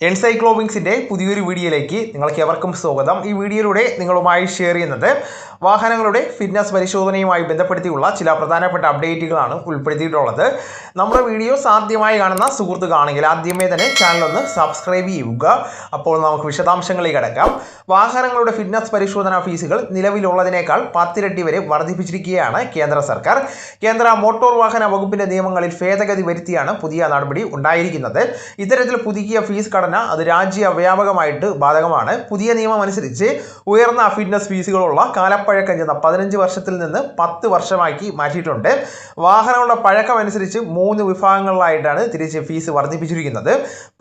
എൻസൈക്ലോബിങ്സിന്റെ പുതിയൊരു വീഡിയോയിലേക്ക് നിങ്ങൾക്ക് എവർക്കും സ്വാഗതം. ഈ വീഡിയോയിലൂടെ നിങ്ങളുമായി ഷെയർ ചെയ്യുന്നത് വാഹനങ്ങളുടെ ഫിറ്റ്നസ് പരിശോധനയുമായി ബന്ധപ്പെടുത്തിയുള്ള ചില പ്രധാനപ്പെട്ട അപ്ഡേറ്റുകളാണ് ഉൾപ്പെടുത്തിയിട്ടുള്ളത്. നമ്മുടെ വീഡിയോ സാധ്യമായി കാണുന്ന സുഹൃത്തുക്കാണെങ്കിൽ ആദ്യമേ തന്നെ ചാനൽ ഒന്ന് സബ്സ്ക്രൈബ് ചെയ്യുക. അപ്പോൾ നമുക്ക് വിശദാംശങ്ങളിലേക്ക് കിടക്കാം. വാഹനങ്ങളുടെ ഫിറ്റ്നസ് പരിശോധനാ ഫീസുകൾ നിലവിലുള്ളതിനേക്കാൾ പത്തിരട്ടി വരെ വർദ്ധിപ്പിച്ചിരിക്കുകയാണ് കേന്ദ്ര സർക്കാർ. കേന്ദ്ര മോട്ടോർ വാഹന വകുപ്പിന്റെ നിയമങ്ങളിൽ ഭേദഗതി വരുത്തിയാണ് പുതിയ നടപടി ഉണ്ടായിരിക്കുന്നത്. ഇത്തരത്തിൽ പുതുക്കിയ ഫീസ് ഘടന അത് രാജ്യവ്യാപകമായിട്ട് ബാധകമാണ്. പുതിയ നിയമം അനുസരിച്ച് ഉയർന്ന ഫിറ്റ്നസ് ഫീസുകളുള്ള കാലപ്പഴക്കം ചെന്ന പതിനഞ്ച് വർഷത്തിൽ നിന്ന് പത്ത് വർഷമാക്കി മാറ്റിയിട്ടുണ്ട്. വാഹനങ്ങളുടെ പഴക്കം അനുസരിച്ച് മൂന്ന് വിഭാഗങ്ങളിലായിട്ടാണ് തിരിച്ച് ഫീസ് വർദ്ധിപ്പിച്ചിരിക്കുന്നത്.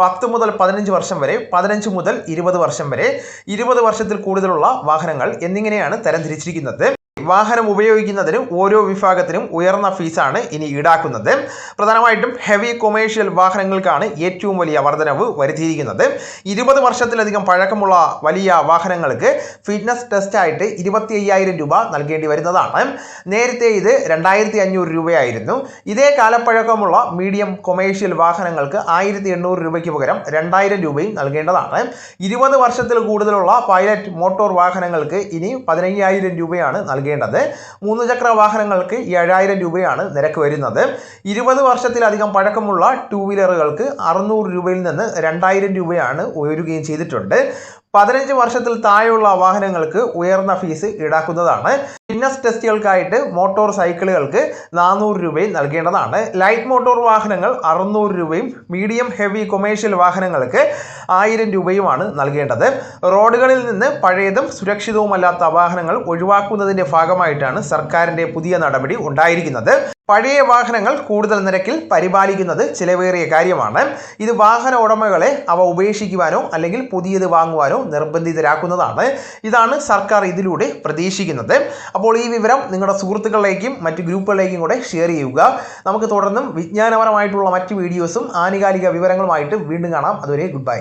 പത്ത് മുതൽ പതിനഞ്ച് വർഷം വരെ പതിനഞ്ച് മുതൽ ഇരുപത് വർഷം വരെ ഇരുപത് വർഷത്തിൽ കൂടുതലുള്ള വാഹനങ്ങൾ എന്നിങ്ങനെയാണ് തരംതിരിച്ചിരിക്കുന്നത് വാഹനം ഉപയോഗിക്കുന്നതിന് ഓരോ വിഭാഗത്തിനും ഉയർന്ന ഫീസാണ് ഇനി ഈടാക്കുന്നത്. പ്രധാനമായിട്ടും ഹെവി കൊമേഴ്ഷ്യൽ വാഹനങ്ങൾക്കാണ് ഏറ്റവും വലിയ വർധനവ് വരുത്തിയിരിക്കുന്നത്. ഇരുപത് വർഷത്തിലധികം പഴക്കമുള്ള വലിയ വാഹനങ്ങൾക്ക് ഫിറ്റ്നസ് ടെസ്റ്റായിട്ട് ഇരുപത്തി അയ്യായിരം രൂപ നൽകേണ്ടി വരുന്നതാണ്. നേരത്തെ ഇത് രണ്ടായിരത്തി അഞ്ഞൂറ് രൂപയായിരുന്നു. ഇതേ കാലപ്പഴക്കമുള്ള മീഡിയം കൊമേഴ്ഷ്യൽ വാഹനങ്ങൾക്ക് ആയിരത്തി എണ്ണൂറ് രൂപയ്ക്ക് പകരം രണ്ടായിരം രൂപയും നൽകേണ്ടതാണ്. ഇരുപത് വർഷത്തിൽ കൂടുതലുള്ള പൈലറ്റ് മോട്ടോർ വാഹനങ്ങൾക്ക് ഇനി പതിനയ്യായിരം രൂപയാണ് നൽകേണ്ടത്. മൂന്ന് ചക്ര വാഹനങ്ങൾക്ക് ഏഴായിരം രൂപയാണ് നിരക്ക് വരുന്നത്. ഇരുപത് വർഷത്തിലധികം പഴക്കമുള്ള ടൂ വീലറുകൾക്ക് അറുന്നൂറ് രൂപയിൽ നിന്ന് രണ്ടായിരം രൂപയാണ് ഉയരുകയും ചെയ്തിട്ടുണ്ട്. പതിനഞ്ച് വർഷത്തിൽ താഴെയുള്ള വാഹനങ്ങൾക്ക് ഉയർന്ന ഫീസ് ഈടാക്കുന്നതാണ്. ഫിറ്റ്നസ് ടെസ്റ്റുകൾക്കായിട്ട് മോട്ടോർ സൈക്കിളുകൾക്ക് നാനൂറ് രൂപയും നൽകേണ്ടതാണ്. ലൈറ്റ് മോട്ടോർ വാഹനങ്ങൾ അറുന്നൂറ് രൂപയും മീഡിയം ഹെവി കൊമേഴ്ഷ്യൽ വാഹനങ്ങൾക്ക് ആയിരം രൂപയുമാണ് നൽകേണ്ടത്. റോഡുകളിൽ നിന്ന് പഴയതും സുരക്ഷിതവുമല്ലാത്ത വാഹനങ്ങൾ ഒഴിവാക്കുന്നതിന്റെ ഭാഗമായിട്ടാണ് സർക്കാരിന്റെ പുതിയ നടപടി ഉണ്ടായിരിക്കുന്നത്. പഴയ വാഹനങ്ങൾ കൂടുതൽ നിരക്കിൽ പരിപാലിക്കുന്നത് ചിലവേറിയ കാര്യമാണ്. ഇത് വാഹന ഉടമകളെ അവ ഉപേക്ഷിക്കുവാനോ അല്ലെങ്കിൽ പുതിയത് വാങ്ങുവാനോ നിർബന്ധിതരാക്കുന്നതാണ്. ഇതാണ് സർക്കാർ ഇതിലൂടെ പ്രതീക്ഷിക്കുന്നത്. അപ്പോൾ ഈ വിവരം നിങ്ങളുടെ സുഹൃത്തുക്കളിലേക്കും മറ്റ് ഗ്രൂപ്പുകളിലേക്കും കൂടെ ഷെയർ ചെയ്യുക. നമുക്ക് തുടർന്നും വിജ്ഞാനപരമായിട്ടുള്ള മറ്റ് വീഡിയോസും ആനുകാലിക വിവരങ്ങളുമായിട്ട് വീണ്ടും കാണാം. അതുവരെ ഗുഡ് ബൈ